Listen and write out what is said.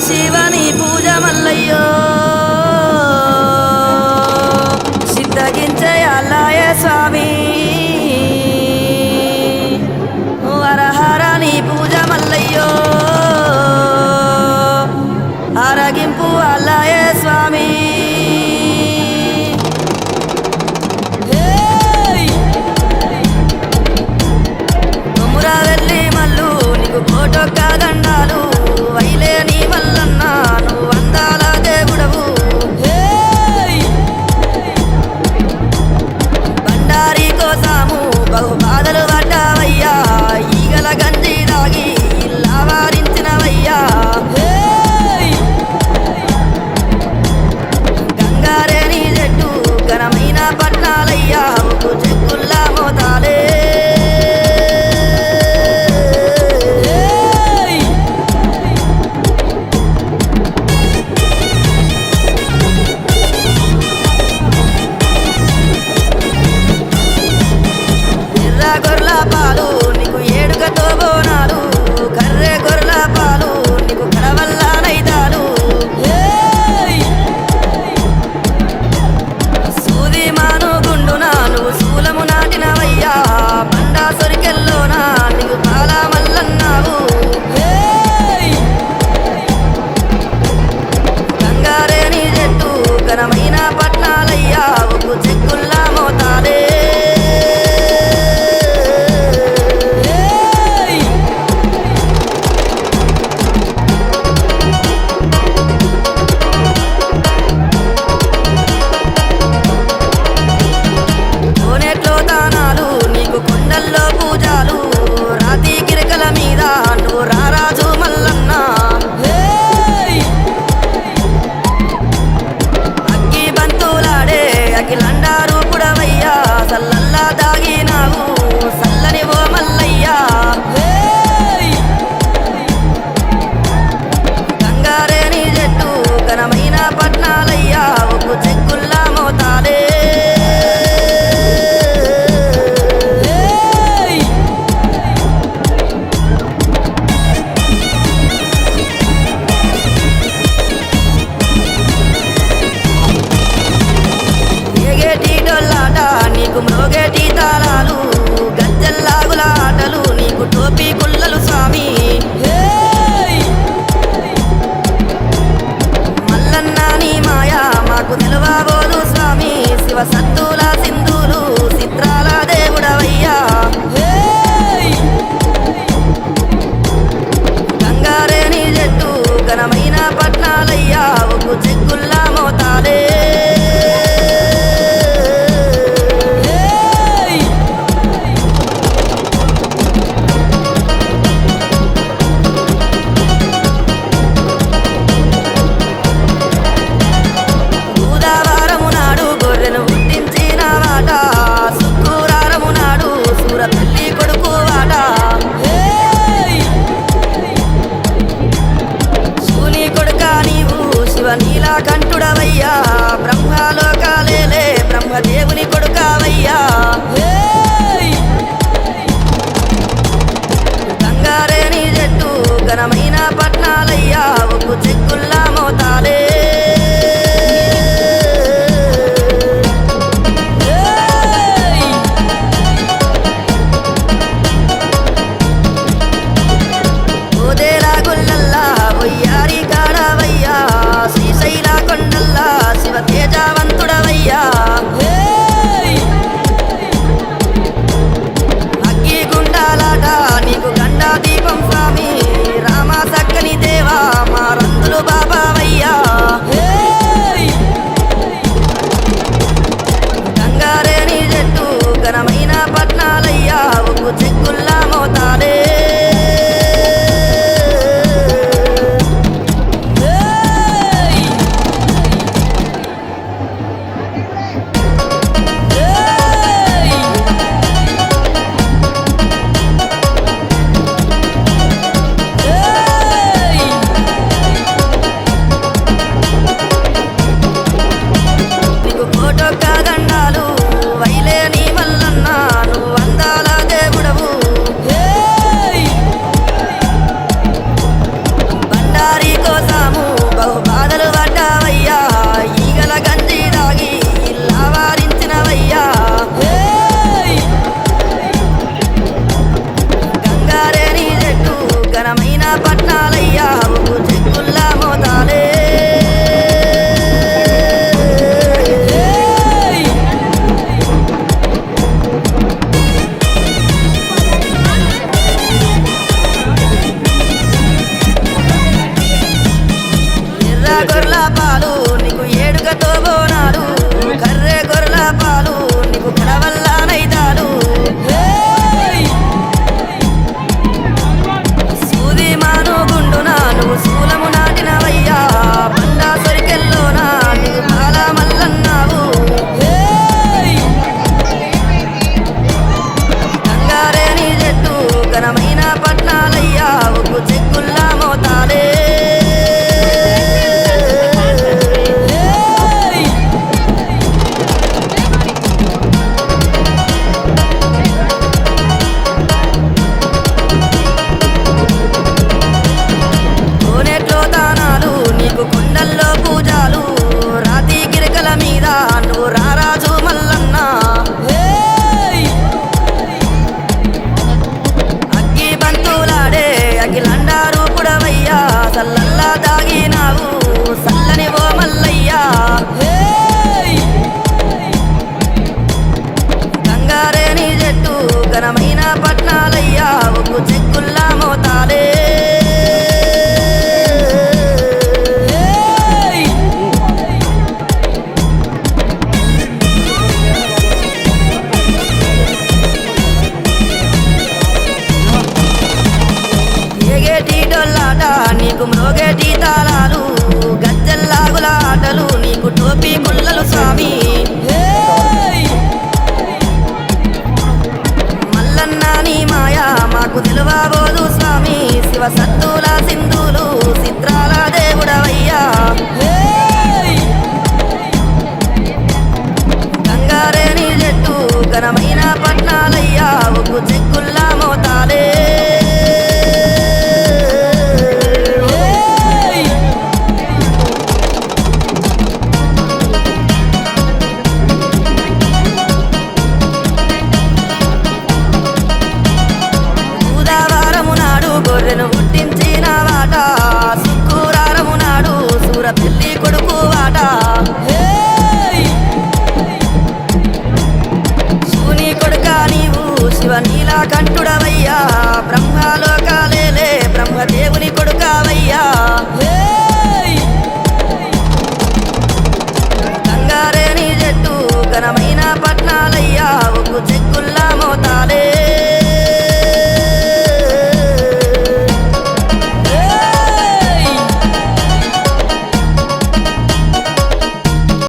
శివని పూజ మల్లయ్యో. తాళాలు గద్దెల్లాగుల ఆటలు నీకు టోపీ కుళ్ళలు స్వామి. మల్లన్న నీ మాయా మాకు నిలవబోలు స్వామి. శివ సన్న పాలు నీకు